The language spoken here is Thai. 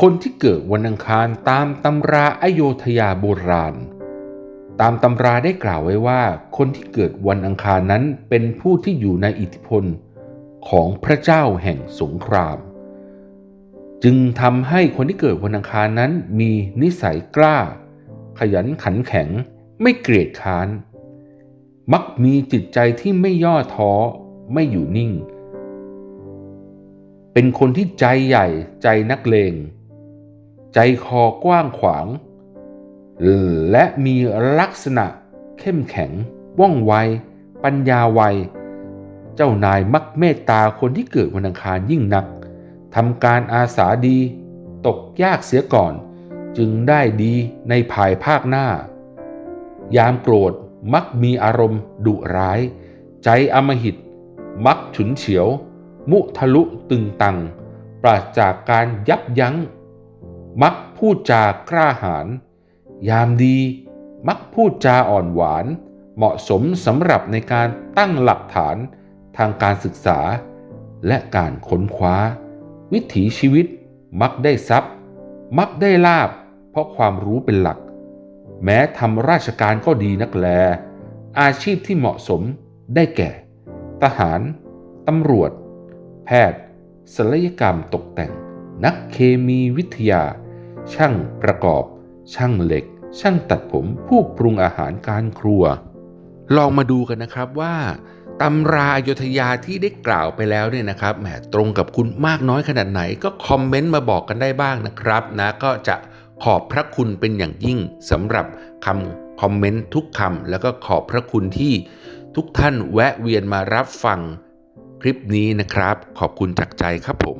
คนที่เกิดวันอังคารตามตำราอโยธยาโบราณ ตามตำราได้กล่าวไว้ว่า คนที่เกิดวันอังคารนั้นเป็นผู้ที่อยู่ในอิทธิพลของพระเจ้าแห่งสงคราม จึงทำให้คนที่เกิดวันอังคารนั้นมีนิสัยกล้า ขยันขันแข็งไม่เกลียดค้าน มักมีจิตใจที่ไม่ย่อท้อไม่อยู่นิ่ง เป็นคนที่ใจใหญ่ใจนักเลง ใจคอกว้างขวาง และมีลักษณะเข้มแข็ง ว่องไว ปัญญาไว เจ้านายมักเมตตาคนที่เกิดวันอังคารยิ่งนักทำการอาสาดี ตกยากเสียก่อน จึงได้ดีในภายภาคหน้า ยามโกรธมักมีอารมณ์ดุร้าย ใจอมหิต มักฉุนเฉียว มุทะลุตึงตัง ปราศจากการยับยัง้ง มักพูดจากล้าหาญยามดี มักพูดจาอ่อนหวาน เหมาะสมสำหรับในการตั้งหลักฐานทางการศึกษา และการค้นคว้า วิถีชีวิตมักได้ทรัพย์ มักได้ลาบ เพราะความรู้เป็นหลัก แม้ทำราชการก็ดีนักแล อาชีพที่เหมาะสมได้แก่ ทหาร ตำรวจ แพทย์ศัลยกรรมตกแต่ง นักเคมีวิทยา ช่างประกอบ ช่างเหล็ก ช่างตัดผมผู้ปรุงอาหารการครัว ลองมาดูกันนะครับว่าตำราอยุธยาที่ได้กล่าวไปแล้วเนี่ยนะครับแหมตรงกับคุณมากน้อยขนาดไหนก็คอมเมนต์มาบอกกันได้บ้างนะครับนะก็จะขอบพระคุณเป็นอย่างยิ่งสำหรับคำคอมเมนต์ทุกคำแล้วก็ขอบพระคุณที่ทุกท่านแวะเวียนมารับฟัง คลิปนี้นะครับ ขอบคุณจากใจครับผม